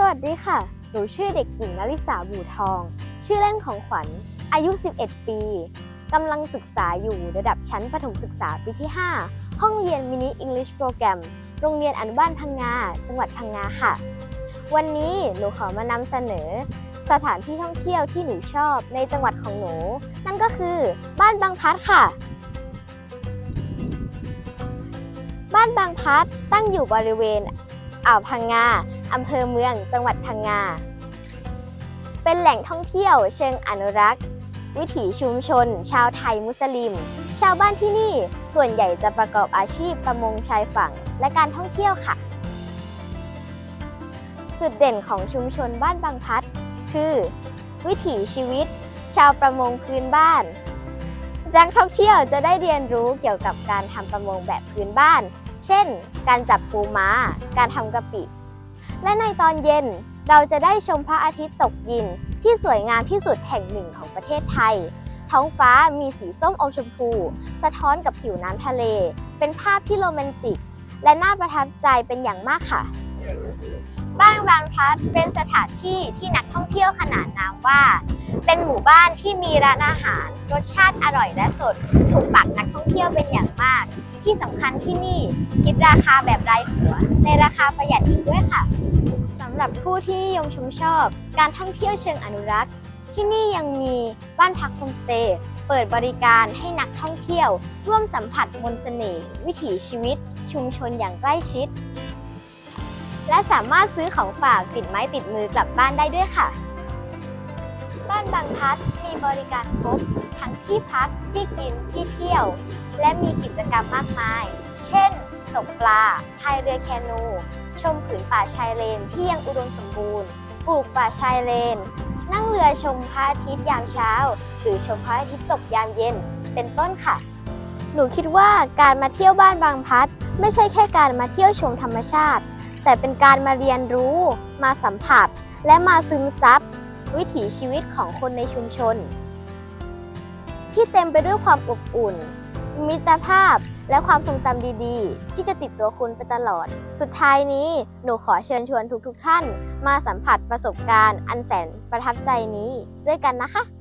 สวัสดีค่ะ หนูชื่อเด็กหญิงนลิสาบูทอง ชื่อเล่นของขวัญ อายุ 11 ปีกำลังศึกษาอยู่ระดับชั้นประถมศึกษาปีที่ 5 ห้องเรียนมินิอังกฤษโปรแกรม โรงเรียนอนุบาลพังงา จังหวัดพังงาค่ะ วันนี้หนูขอมานำเสนอ สถานที่ท่องเที่ยวที่หนูชอบในจังหวัดของหนู นั่นก็คือบ้านบางพัดค่ะ บ้านบางพัดตั้งอยู่บริเวณอ่าวพังงา อำเภอเมืองจังหวัดพังงา เป็นแหล่งท่องเที่ยวเชิงอนุรักษ์ วิถีชุมชน ชาวไทยมุสลิม ชาวบ้านที่นี่ส่วนใหญ่จะประกอบอาชีพประมงชายฝั่งและการท่องเที่ยวค่ะ จุดเด่นของชุมชนบ้านบางพัด คือ วิถีชีวิต ชาวประมงพื้นบ้านนักท่องเที่ยวจะได้เรียนรู้เกี่ยวกับการทำประมงแบบพื้นบ้าน เช่น การจับปูม้า การทำกะปิ และในตอนเย็นเราจะได้ชมพระอาทิตย์ตกดินที่สวยงามที่สุดแห่งหนึ่งของประเทศไทย ท้องฟ้ามีสีส้มอมชมพู สะท้อนกับผิวน้ำทะเล เป็นภาพที่โรแมนติก และน่าประทับใจเป็นอย่างมากค่ะ บ้านบางพลัดเป็นสถานที่ที่นักท่องเที่ยวขนานนามว่า เป็นหมู่บ้านที่มีร้านอาหาร รสชาติอร่อยและสด ถูกปากนักท่องเที่ยวเป็นอย่างมาก ที่สำคัญที่นี่คิดราคาแบบรายหัว ในราคาประหยัดอีกด้วยค่ะสำหรับผู้ที่นิยมชมชอบ การท่องเที่ยวเชิงอนุรักษ์ ที่นี่ยังมีบ้านพักโฮมสเตย์เปิดบริการให้นักท่องเที่ยว ร่วมสัมผัสมนต์เสน่ห์วิถีชีวิต ชุมชนอย่างใกล้ชิด และสามารถซื้อของฝากติดไม้ติดมือกลับบ้านได้ด้วยค่ะ บ้านบางพัดมีบริการครบทั้งที่พักที่กินที่เที่ยว และมีกิจกรรมมากมาย เช่น ตกปลาพายเรือแคนู ชมผืนป่าชายเลนที่ยังอุดมสมบูรณ์ ปลูกป่าชายเลน นั่งเรือชมพระอาทิตย์ยามเช้า หรือชมพระอาทิตย์ตกยามเย็น เป็นต้นค่ะ หนูคิดว่าการมาเที่ยวบ้านบางพัด ไม่ใช่แค่การมาเที่ยวชมธรรมชาติ แต่เป็นการมาเรียนรู้มาสัมผัส และมาซึมซับวิถีชีวิตของคนในชุมชน ที่เต็มไปด้วยความอบอุ่น มิตรภาพและความทรงจำดีๆ ที่จะติดตัวคุณไปตลอด สุดท้ายนี้หนูขอเชิญชวนทุกๆท่าน มาสัมผัสประสบการณ์อันแสนประทับใจนี้ด้วยกันนะคะ